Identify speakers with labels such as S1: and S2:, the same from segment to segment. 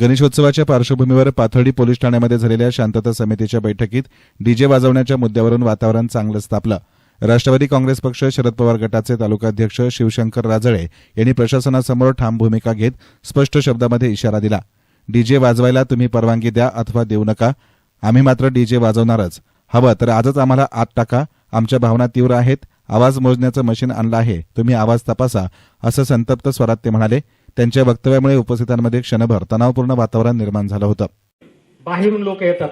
S1: गणेशोत्सवाच्या पार्श्वभूमीवर पाथर्डी पोलीस ठाण्यामध्ये झालेल्या शांतता समितीच्या बैठकीत डीजे वाजवण्याच्या मुद्द्यावरून वातावरण चांगलंच तापलं राष्ट्रवादी काँग्रेस पक्ष शरद पवार गटाचे तालुकाध्यक्ष शिवशंकर राजळे यांनी प्रशासनासमोर ठाम भूमिका घेत स्पष्ट शब्दामध्ये इशारा दिला. डीजे वाजवायला तुम्ही परवानगी द्या अथवा देऊ नका. आम्ही मात्र डीजे वाजवणारच. हवं तर आजच आम्हाला आत टाका. आमच्या भावना तीव्र आहेत. आवाज मोजण्याचं मशीन आणलं आहे. तुम्ही आवाज तपासा असं संतप्त स्वरात ते म्हणाले. त्यांच्या वक्तव्यामुळे उपस्थितांमध्ये क्षणभर तणावपूर्ण वातावरण निर्माण झालं होतं.
S2: बाहेरून लोक येतात.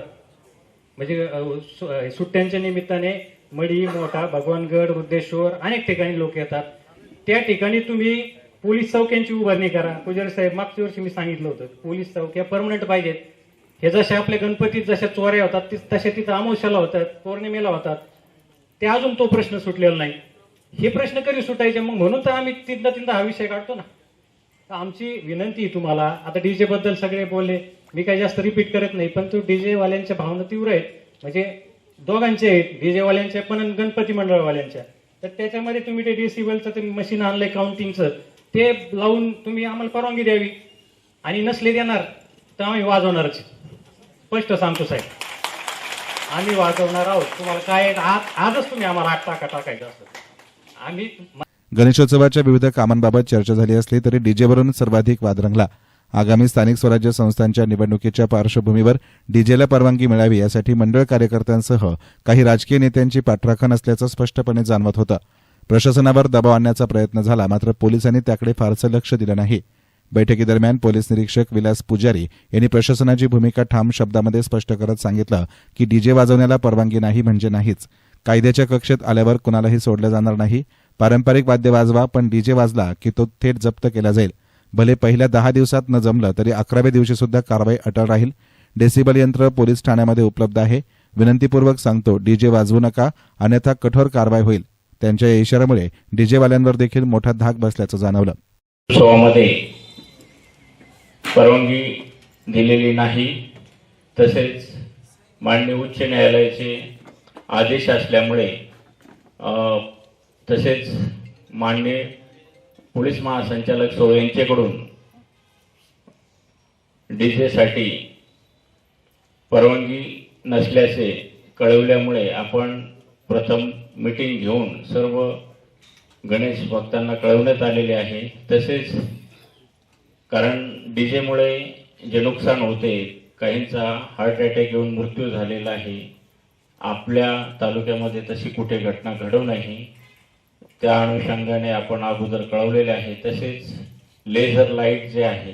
S2: म्हणजे सुट्ट्यांच्या निमित्ताने मडी मोठा भगवानगड रुद्धेश्वर अनेक ठिकाणी लोक येतात. त्या ठिकाणी तुम्ही पोलीस चौक्यांची उभारणी करा. पुजारी साहेब मागच्या वर्षी मी सांगितलं होतं पोलीस चौक्या परमनंट पाहिजेत. हे जसे आपल्या गणपतीत जशा चोऱ्या होतात तसे तशा तिथं अमावश्याला होतात पौर्णिमेला होतात. ते अजून तो प्रश्न सुटलेला नाही. हे प्रश्न कधी सुटायचे? मग म्हणून तर आम्ही तिथला तिथला हा विषय काढतो ना. आमची विनंती आहे तुम्हाला. आता डीजे बद्दल सगळे बोलले. मी काही जास्त रिपीट करत नाही पण तो डीजे वाल्यांच्या भावना तीव्र आहेत. म्हणजे दोघांचे आहेत. डीजे वाल्यांच्या पण आणि गणपती मंडळवाल्यांच्या तर त्याच्यामध्ये तुम्ही ते डेसिबलचं ते मशीन आणलंय काउंटिंगचं ते लावून तुम्ही आम्हाला परवानगी द्यावी. आणि नसले देणार तर आम्ही वाजवणारच स्पष्ट सांगतो साहेब. आम्ही वाजवणार आहोत. तुम्हाला काय आज आजच तुम्ही आम्हाला आठ टाका टाकायचं असतं. आम्ही
S1: गणेशोत्सवाच्या विविध कामांबाबत चर्चा झाली असली तरी डीजेवरून सर्वाधिक वाद रंगला. आगामी स्थानिक स्वराज्य संस्थांच्या निवडणुकीच्या पार्श्वभूमीवर डीजेला परवानगी मिळावी यासाठी मंडळ कार्यकर्त्यांसह काही राजकीय नेत्यांची पाठराखण असल्याचं स्पष्टपणे जाणवत होतं. प्रशासनावर दबाव आणण्याचा प्रयत्न झाला मात्र पोलिसांनी त्याकडे फारसं लक्ष दिलं नाही. बैठकीदरम्यान पोलीस निरीक्षक विलास पुजारी यांनी प्रशासनाची भूमिका ठाम शब्दामध्ये स्पष्ट करत सांगितलं की डीजे वाजवण्याला परवानगी नाही म्हणजे नाहीच. कायद्याच्या कक्षेत आल्यावर कुणालाही सोडलं जाणार नाही. पारंपरिक वाद्य वाजवा पण डीजे वाजला की तो थेट जप्त केला जाईल. भले पहिल्या दहा दिवसात न जमलं तरी अकराव्या दिवशी सुद्धा कारवाई अटळ राहील. डेसिबल यंत्र पोलीस ठाण्यामध्ये उपलब्ध आहे. विनंतीपूर्वक सांगतो डीजे वाजवू नका अन्यथा कठोर कारवाई होईल. त्यांच्या या इशाऱ्यामुळे डीजेवाल्यांवर देखील मोठा धाक बसल्याचं जाणवलं.
S3: उत्सवामध्ये परवानगी दिलेली नाही तसेच माननीय उच्च न्यायालयाचे आदेश असल्यामुळे तसेच माननीय पोलीस महासंचालक सो यांच्याकडून डीजेसाठी परवानगी नसल्याचे कळवल्यामुळे आपण प्रथम मीटिंग घेऊन सर्व गणेश भक्तांना कळवण्यात आलेले आहे. तसेच कारण डीजेमुळे जे नुकसान होते काहींचा हार्ट अटॅक येऊन मृत्यू झालेला आहे. आपल्या तालुक्यामध्ये तशी कुठे घटना घडू नाही त्या अनुषंगाने आपण अगोदर कळवलेले आहे. तसेच लेझर लाइट जे आहे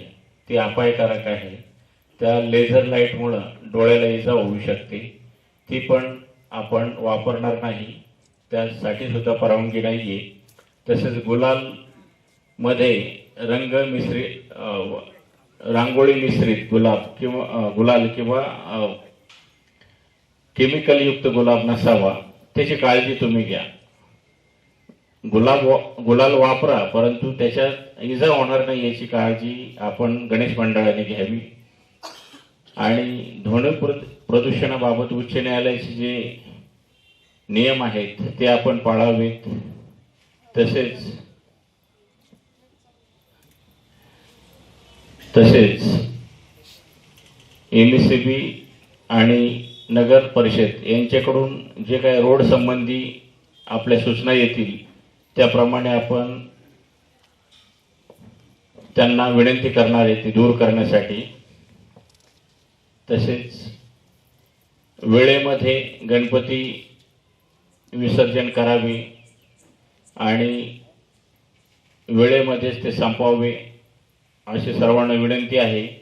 S3: ती अपायकारक आहे. त्या लेझर लाईटमुळं डोळ्याला इजा होऊ शकते. ती पण आपण वापरणार नाही. त्यासाठी सुद्धा परवानगी नाही आहे तसेच गुलाल मध्ये रंग मिश्रित रांगोळी मिश्रित गुलाब किंवा गुलाल किंवा केमिकलयुक्त केमिकल युक्त गुलाब नसावा त्याची काळजी तुम्ही घ्या. गुलाब वा- गुलाल वापरा परंतु त्याच्यात इजा होणार नाही याची काळजी आपण गणेश मंडळाने घ्यावी. आणि ध्वनी प्रदूषणाबाबत उच्च न्यायालयाचे जे नियम आहेत ते आपण पाळावेत. तसेच तसेच एम सी बी आणि नगर परिषद यांच्याकडून जे काही रोड संबंधी आपल्या सूचना येतील त्याप्रमाणे आपण त्यांना विनंती करणार आहे ती दूर करण्यासाठी. तसेच वेळेमध्ये गणपती विसर्जन करावे आणि वेळेमध्येच ते संपवावे अशी सर्वांना विनंती आहे.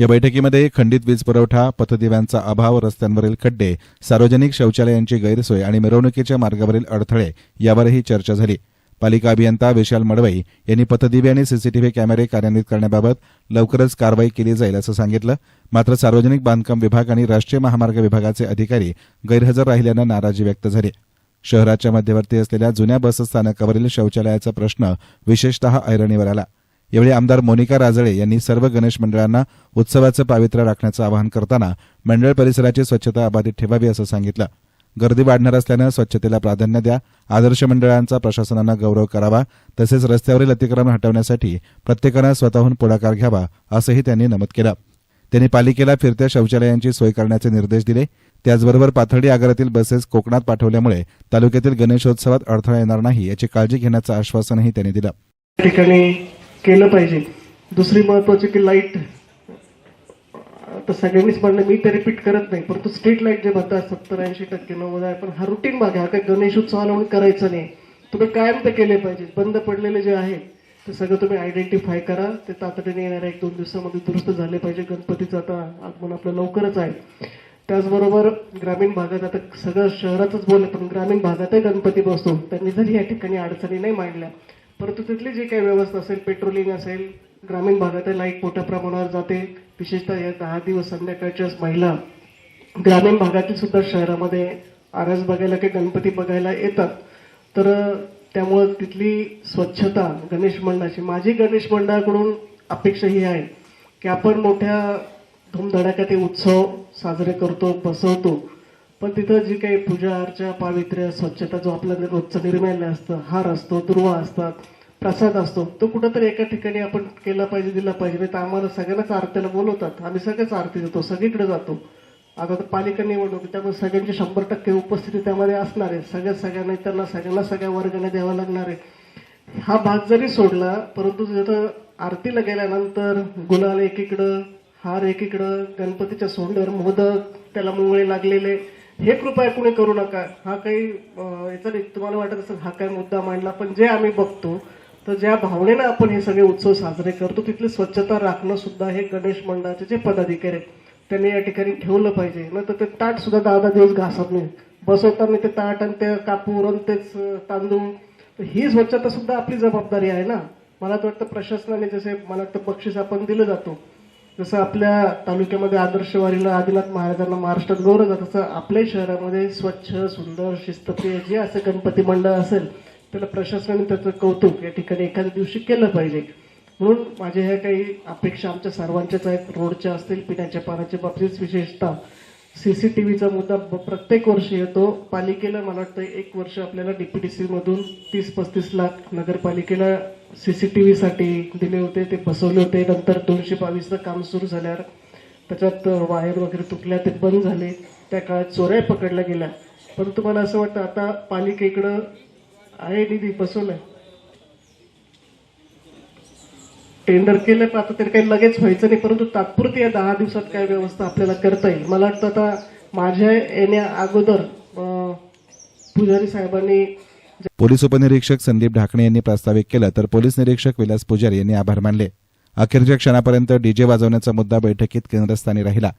S1: या बैठकीमध्ये खंडित वीज पुरवठा पथदिव्यांचा अभाव रस्त्यांवरील खड्डे सार्वजनिक शौचालयांची गैरसोय आणि मिरवणुकीच्या मार्गावरील अडथळे यावरही चर्चा झाली. पालिका अभियंता विशाल मडवई यांनी पथदिवे आणि सीसीटीव्ही कॅमेरे कार्यान्वित करण्याबाबत लवकरच कारवाई केली जाईल असं सांगितलं. मात्र सार्वजनिक बांधकाम विभाग आणि राष्ट्रीय महामार्ग विभागाचे अधिकारी गैरहजर राहिल्यानं नाराजी व्यक्त झाली. शहराच्या मध्यवर्ती असलेल्या जुन्या बसस्थानकावरील शौचालयाचा प्रश्न विशेषतः ऐरणीवर आला. यावेळी आमदार मोनिका राजळे यांनी सर्व गणेश मंडळांना उत्सवाचं पावित्र्य राखण्याचं आवाहन करताना मंडळ परिसराची स्वच्छता अबाधित ठेवावी असं सांगितलं. गर्दी वाढणार असल्यानं स्वच्छतेला प्राधान्य द्या. आदर्श मंडळांचा प्रशासनानं गौरव करावा. तसेच रस्त्यावरील अतिक्रमण हटवण्यासाठी प्रत्येकानं स्वतःहून पुढाकार घ्यावा असंही त्यांनी नमूद केलं. त्यांनी पालिकेला फिरत्या शौचालयांची सोय करण्याचे निर्देश दिले. त्याचबरोबर पाथर्डी आगारातील बसेस कोकणात पाठवल्यामुळे तालुक्यातील गणेशोत्सवात अडथळा येणार नाही याची काळजी घेण्याचं आश्वासनही त्यांनी दिलं.
S4: ठिकाणी केलं पाहिजे. दुसरी महत्वाची की लाइट आता सगळ्यांनीच म्हणलं मी ते रिपीट करत नाही परंतु स्ट्रीट लाइट जे म्हणतात सत्तर ऐंशी टक्के नव्वद आहे. पण हा रुटीन भाग आहे हा काही गणेश उत्सवाला म्हणून करायचा नाही. तुम्ही कायम ते केले पाहिजे. बंद पडलेले जे आहे ते सगळं तुम्ही आयडेंटिफाय करा. ते तातडीने येणाऱ्या एक दोन दिवसामध्ये दुरुस्त झाले पाहिजे. गणपतीचं आता आगमन आपलं लवकरच आहे. त्याचबरोबर ग्रामीण भागात आता सगळं शहरातच बोलले पण ग्रामीण भागातही गणपती बसतो. त्यांनी जरी या ठिकाणी अडचणी नाही मांडल्या परंतु तिथली जी काही व्यवस्था असेल पेट्रोलिंग असेल ग्रामीण भागातही लाइट मोठ्या प्रमाणावर जाते. विशेषतः या दहा दिवस संध्याकाळच्याच महिला ग्रामीण भागातील सुद्धा शहरामध्ये आरस बघायला काही गणपती बघायला येतात. तर त्यामुळं तिथली स्वच्छता गणेश मंडळाची माझी गणेश मंडळाकडून अपेक्षा ही आहे की आपण मोठ्या धूमधडाक्यात हे उत्सव साजरे करतो बसवतो. पण तिथं जी काही पूजा अर्चा पावित्र्य स्वच्छता जो आपला रोजचं निर्माल्य असतं हार असतो दुर्वा असतात प्रसाद असतो तो कुठंतरी एका ठिकाणी आपण केला पाहिजे दिला पाहिजे. नाही तर आम्हाला सगळ्यांनाच आरतीला बोलवतात. आम्ही सगळेच आरती देतो सगळीकडे जातो. आता तर पालिका निवडणूक त्यामुळे सगळ्यांची शंभर टक्के उपस्थिती त्यामध्ये असणार आहे. सगळ्या सगळ्यांना त्यांना सगळ्यांना सगळ्या वर्गाने द्यावा लागणार आहे. हा भाग जरी सोडला परंतु जर आरतीला गेल्यानंतर गुलाल एकीकडं हार एकीकडं गणपतीच्या सोंडर मोदक त्याला मुंगळे लागलेले हे कृपया कुणी करू नका. हा काही याचा तुम्हाला वाटत असेल हा काही मुद्दा मांडला पण जे आम्ही बघतो तर ज्या भावनेनं आपण हे सगळे उत्सव साजरे करतो तिथली स्वच्छता राखणं सुद्धा हे गणेश मंडळाचे जे पदाधिकारी आहेत, त्यांनी या ठिकाणी ठेवलं पाहिजे. न तर ते ताट सुद्धा दहा दहा दिवस घासत नाही बसवताना ते ताट आणि ते कापूर आणि तेच तांदूळ तर ही स्वच्छता सुद्धा आपली जबाबदारी आहे ना? मला तर वाटतं प्रशासनाने जसे मला वाटतं बक्षीस आपण दिलं जातो. जसं आपल्या तालुक्यामध्ये आदर्शवारीला आदिनाथ महाराजांना महाराष्ट्रात गौरव जात तसं आपल्या शहरामध्ये स्वच्छ सुंदर शिस्तप्रिय जे असं गणपती मंडळ असेल त्याला प्रशासनाने त्याचं कौतुक या ठिकाणी एखाद्या दिवशी केलं पाहिजे. म्हणून माझ्या ह्या काही अपेक्षा आमच्या सर्वांच्याच आहेत. रोडच्या असतील पिण्याच्या पाण्याच्या बाबतीत विशेषतः. सीसीटीव्हीचा मुद्दा ब- प्रत्येक वर्षी येतो. पालिकेला मला वाटतं एक वर्ष आपल्याला डीपीडीसी मधून तीस पस्तीस लाख नगरपालिकेला सीसीटीव्ही साठी दिले होते ते बसवले होते. नंतर दोनशे बावीसचं काम सुरू झाल्यावर त्याच्यात वायर वगैरे तुटल्या ते बंद झाले. त्या काळात चोऱ्या पकडल्या गेल्या. परंतु मला असं वाटतं आता पालिकेकडं आहे निधी बसवलाय? टेंडर केलं पण आता तरी काही लगेच व्हायचं नाही परंतु तात्पुरती या दहा दिवसात काय व्यवस्था आपल्याला करता येईल. मला वाटतं आता माझ्या येण्या अगोदर पुजारी साहेबांनी
S1: पोलीस उपनिरीक्षक संदीप ढाकणे यांनी प्रास्ताविक केलं तर पोलीस निरीक्षक विलास पुजारी यांनी आभार मानले. अखेरच्या क्षणापर्यंत डीजे वाजवण्याचा मुद्दा बैठकीत केंद्रस्थानी राहिला.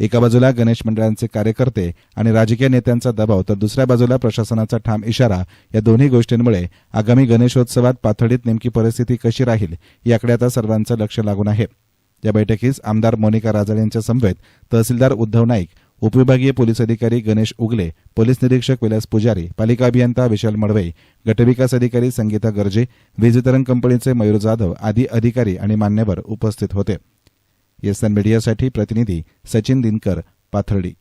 S1: एका बाजूला गणेश मंडळांचे कार्यकर्ते आणि राजकीय नेत्यांचा दबाव तर दुसऱ्या बाजूला प्रशासनाचा ठाम इशारा या दोन्ही गोष्टींमुळे आगामी गणेशोत्सवात पाथडीत नेमकी परिस्थिती कशी राहील याकडे आता सर्वांचं लक्ष लागून आहे. या बैठकीस आमदार मोनिका राजळ यांच्या समवेत तहसीलदार उद्धव नाईक उपविभागीय पोलीस अधिकारी गणेश उगले पोलीस निरीक्षक विलास पुजारी पालिका अभियंता विशाल मडवे गटविकास अधिकारी संगीता गर्जे वीज वितरण कंपनीचे मयूर जाधव आदी अधिकारी आणि मान्यवर उपस्थित होते. येसन मीडियासाठी प्रतिनिधी सचिन दिनकर पाथर्डी.